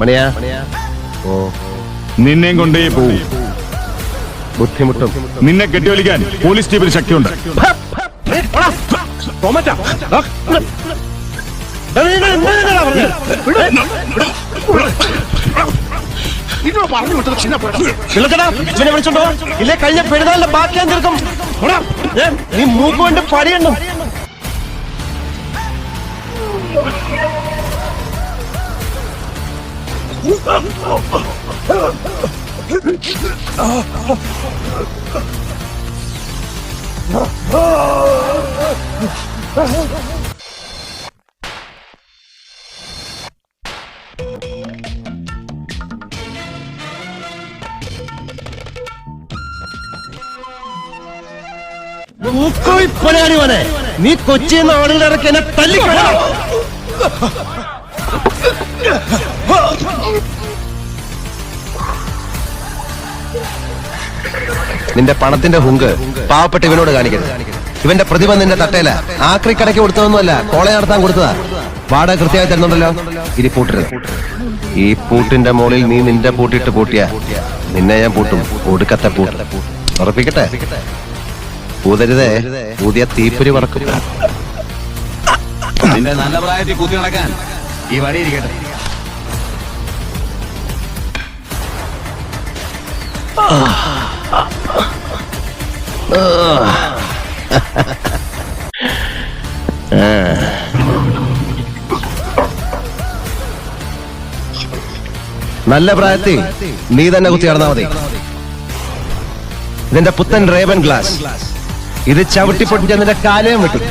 മണിയാ? ഓ. നിന്നെയും കൊണ്ടേ പോവും. ബുദ്ധിമുട്ടും. നിന്നെ കെട്ടിവലിക്കാൻ പോലീസ് ടീമിന് ശക്തിയുണ്ട്. ഇല്ലേ കഴിഞ്ഞ പെരുന്നാളിന്റെ ബാക്കി ഞാൻ തീർക്കും നീ മൂക്ക് കൊണ്ട്? നീ കൊച്ചിയിൽ നിന്ന് ആളുകളിറക്കി എന്നെ തല്ലിക്കൊള്ളാം നിന്റെ പണത്തിന്റെ ഹുങ്ക് പാവപ്പെട്ട ഇവനോട് കാണിക്കരുത്. ഇവന്റെ പ്രതിമ നിന്റെ തട്ടയില ആക്രി കടയ്ക്ക് കൊടുത്തതൊന്നുമല്ല കോളേ നടത്താൻ കൊടുത്തതാ. വാടക കൃത്യമായി തരുന്നുണ്ടല്ലോ. ഇനി പൂട്ടരുത്. ഈ പൂട്ടിന്റെ മുകളിൽ നീ നിന്റെ പൂട്ടിട്ട് പൂട്ടിയ. നിന്നെ ഞാൻ പൂട്ടും. ഒടുക്കത്തെ പൂട്ട്. ഉറപ്പിക്കട്ടെ? പൂതരുതേ പുതിയ തീപ്പൊരി പറക്കും നിന്റെ നല്ല പ്രായത്തിൽ കൂത്തി നടക്കാൻ ഈ വഴിയിരിക്കട്ടെ നല്ല പ്രായത്തിൽ നീ തന്നെ കുത്തി നടന്നാ മതി. ഇതിന്റെ പുത്തൻ റേവൻ ഗ്ലാസ്. ഇത് ചവിട്ടി പൊട്ടിച്ച നിന്റെ കാലയും വെട്ടും.